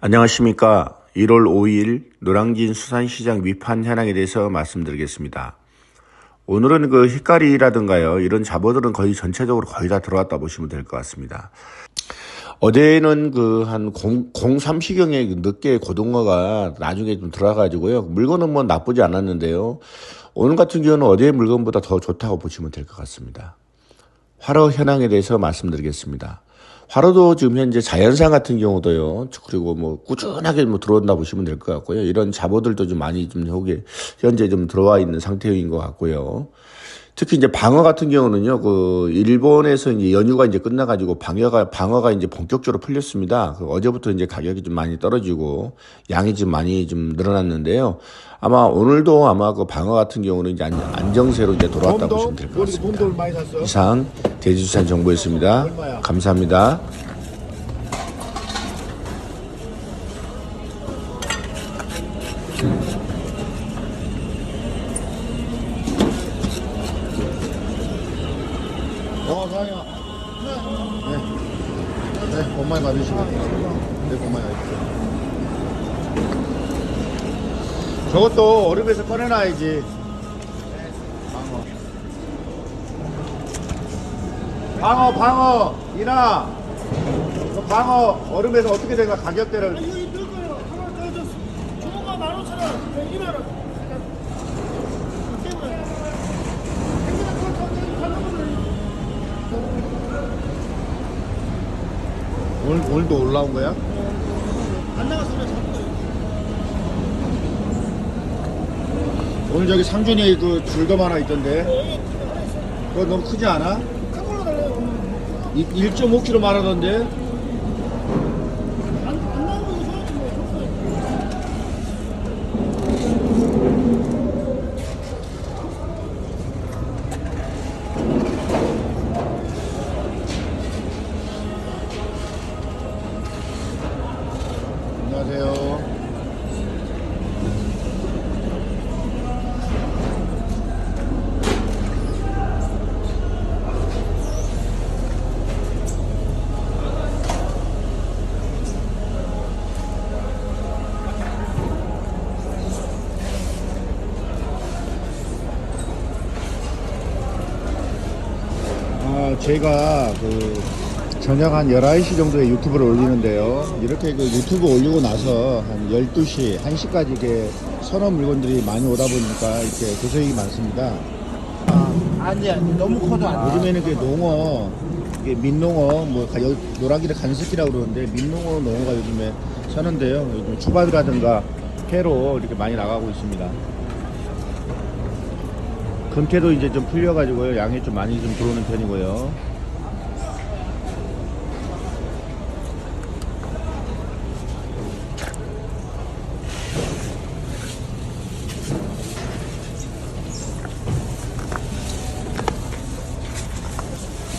안녕하십니까. 1월 5일 노량진 수산시장 위판 현황에 대해서 말씀드리겠습니다. 오늘은 그 흰가리라든가요. 이런 잡어들은 거의 전체적으로 거의 다 들어왔다 보시면 될 것 같습니다. 어제는 그 한 03시경에 늦게 고등어가 나중에 좀 들어와가지고요. 물건은 뭐 나쁘지 않았는데요. 오늘 같은 경우는 어제 물건보다 더 좋다고 보시면 될 것 같습니다. 화로 현황에 대해서 말씀드리겠습니다. 화로도 지금 현재 자연산 같은 경우도요. 그리고 뭐 꾸준하게 뭐 들어온다 보시면 될 것 같고요. 이런 잡어들도 좀 많이 좀 여기 현재 좀 들어와 있는 상태인 것 같고요. 특히 이제 방어 같은 경우는요, 그 일본에서 이제 연휴가 이제 끝나가지고 방어가 방어가 이제 본격적으로 풀렸습니다. 그 어제부터 이제 가격이 좀 많이 떨어지고 양이 좀 많이 좀 늘어났는데요. 아마 오늘도 아마 그 방어 같은 경우는 이제 안- 안정세로 이제 돌아왔다 보시면 될 것 같습니다. 이상 대지수산 정보였습니다. 감사합니다. 저것도 얼음에서 꺼내놔야지. 방어. 방어. 이나. 그 방어 얼음에서 어떻게 된가 가격대를. 이거 있을 거예요. 하나 더 줬어. 주모가 만 오천 원. 때문에. 오늘, 오늘도 올라온 거야? 안 나갔으면 거예요. 오늘 저기 상준이 그 줄돔 하나 있던데. 네, 그거 너무 크지 않아? 큰 걸로 달래요. 1.5kg 말하던데. 안녕하세요. 제가 그 저녁 한 11시 정도에 유튜브를 올리는데요. 이렇게 그 유튜브 올리고 나서 한 12시, 1시까지 이게 선호 물건들이 많이 오다 보니까 이렇게 고소익이 많습니다. 아니 아니 너무 커도 안 돼. 요즘에는 그 농어, 이게 민농어, 뭐 가- 여기 노라기를 간스키라고 그러는데 민농어, 농어가 요즘에 서는데요. 요즘 초밥이라든가 회로 이렇게 많이 나가고 있습니다. 금태도 이제 좀 풀려가지고요. 양이 좀 많이 좀 들어오는 편이고요.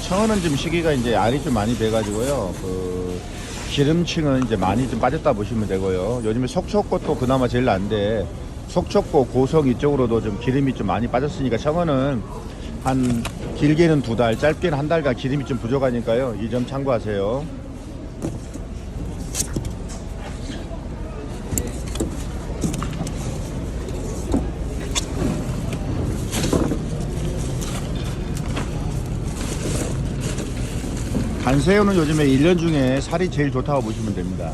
청어는 지금 시기가 이제 알이 좀 많이 돼가지고요. 그 기름층은 이제 많이 좀 빠졌다 보시면 되고요. 요즘에 속초꽃도 그나마 제일 난데 속초꽃 고성 이쪽으로도 좀 기름이 좀 많이 빠졌으니까 청어는 한 길게는 두 달, 짧게는 한 달간 기름이 좀 부족하니까요. 이 점 참고하세요. 간새우는 요즘에 1년 중에 살이 제일 좋다고 보시면 됩니다.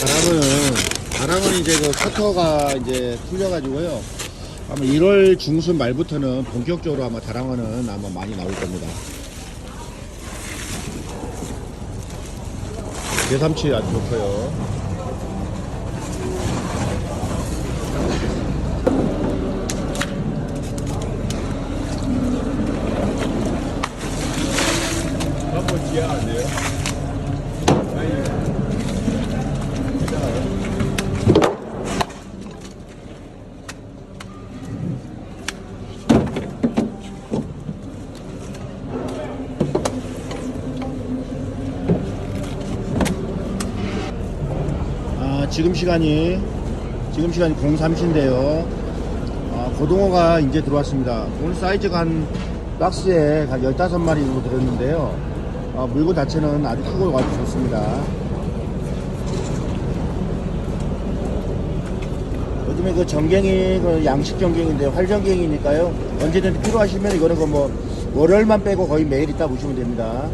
바람은 바람은 이제 그 커터가 이제 풀려가지고요. 아마 1월 중순 말부터는 본격적으로 아마 다랑어는 아마 많이 나올 겁니다. 대삼치 아주 좋고요. 아, 지금 시간이 지금 시간이 03시인데요. 아, 고등어가 이제 들어왔습니다. 오늘 사이즈가 한 박스에 한 15마리 정도 들었는데요. 아, 물고 자체는 아주 크고 아주 좋습니다. 요즘에 그 전갱이 그 양식 전갱인데 활전갱이니까요. 언제든지 필요하시면 이거는 그 뭐 월요일만 빼고 거의 매일 있다 보시면 됩니다.